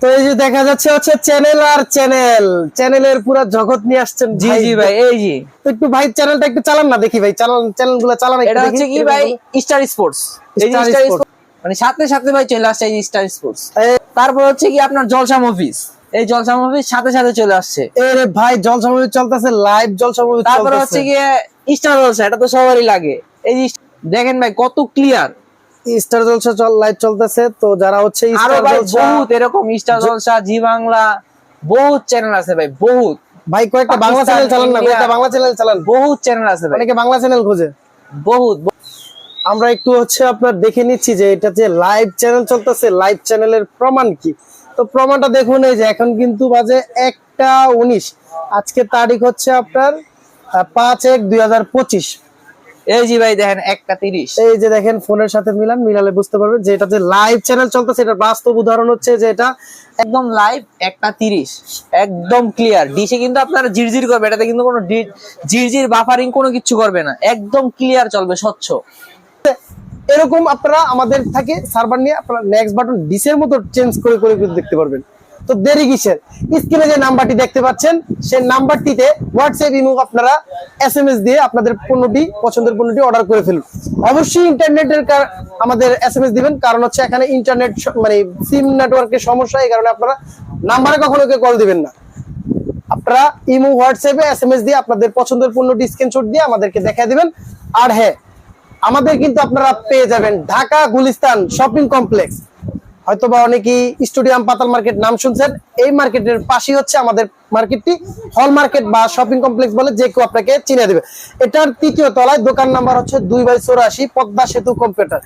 তো এই যে দেখা যাচ্ছে হচ্ছে চ্যানেল আর চ্যানেল। চ্যানেলের পুরো জগৎ নিয়ে আসছেন জি জি ভাই এই জি তো একটু ভাই চ্যানেলটা একটু চালান না দেখি ভাই। চ্যানেল চ্যানেলগুলো চালান এটা হচ্ছে কি ভাই স্টার স্পোর্টস এই যে স্টার Sports। মানে সাথে সাথে ভাই চলে আসছে এই স্টার স্পোর্টস তারপর হচ্ছে কি আপনার জলসা মুভিস এই জলসা মুভিস সাথে সাথে চলে আসছে। এ রে ভাই জলসা মুভি চলতেছে লাইভ জলসা মুভি তারপর হচ্ছে গিয়ে স্টার জলসা এটা তো সবারই লাগে। এই দেখেন ভাই কত ক্লিয়ার স্টার জলসা চল লাইভ চলতেছে। তো যারা হচ্ছে বহুত এরকম স্টার জলসা জি বাংলা বহুত চ্যানেল আছে ভাই বহুত। ভাই কয়েকটা বাংলা চ্যানেল চালান না কয়েকটা বাংলা চ্যানেল চালান। বহুত চ্যানেল আছে ভাই। অনেকে বাংলা চ্যানেল খোঁজে। বহুত। আমরা একটু হচ্ছে আপনার দেখে নিচ্ছি যে এটা যে লাইভ চ্যানেল চলতেছে লাইভ চ্যানেলের প্রমাণ কি? তো প্রমাণটা দেখুন এই যে এখন কিন্তু বাজে একটা উনিশ। আজকে তারিখ হচ্ছে আপনার পাঁচ এক দুই হাজার পঁচিশ। এই জি ভাই দেখেন একটা তিরিশ। এই যে দেখেন ফোনের সাথে মিলান মিলালে বুঝতে পারবেন যে এটা যে লাইভ চ্যানেল চলতেছে এটার বাস্তব উদাহরণ হচ্ছে যে এটা একদম লাইভ একটা তিরিশ। একদম ক্লিয়ার ডিশে কিন্তু আপনারা জিরজির করবে এটাতে কিন্তু কোনো জিরজির বাফারিং কোনো কিছু করবে না। একদম ক্লিয়ার চলবে স্বচ্ছ। এরকম আপনারা আমাদের থাকে সার্ভার নিয়ে আপনারা নেক্সট বাটন ডিসের মতো চেঞ্জ করে করে দেখতে পারবেন। তো দেরি কিসের? স্ক্রিনে যে নাম্বারটি দেখতে পাচ্ছেন, সেই নাম্বারটিতে হোয়াটসঅ্যাপ ইমো আপনারা এস এম এস দিয়ে আপনাদের পণ্যটি, পছন্দের পণ্যটি অর্ডার করে ফেলুন। অবশ্যই ইন্টারনেটের আমাদের এস দিবেন, কারণ হচ্ছে এখানে ইন্টারনেট মানে সিম নেটওয়ার্কের সমস্যা, এই কারণে আপনারা নাম্বারে কখনো কেউ কল দিবেন না। আপনারা ইমো হোয়াটসঅ্যাপে এস এম এস দিয়ে আপনাদের পছন্দের পণ্যটি স্ক্রিনশট দিয়ে আমাদেরকে দেখা দিবেন। আর হ্যাঁ আমাদের কিন্তু আপনারা পেয়ে যাবেন ঢাকা, গুলিস্তান শপিং কমপ্লেক্স হয়তোবা অনেকেই স্টুডিয়াম পাতাল মার্কেট নাম শুনছেন। এই মার্কেটের পাশেই হচ্ছে আমাদের মার্কেটটি, হল মার্কেট বা শপিং কমপ্লেক্স বলে যে কেউ আপনাকে চিনে দেবে। এটার তৃতীয় তলায় দোকান নাম্বার হচ্ছে দুই বাই চৌরাশি পদ্মা সেতু কম্পিউটার।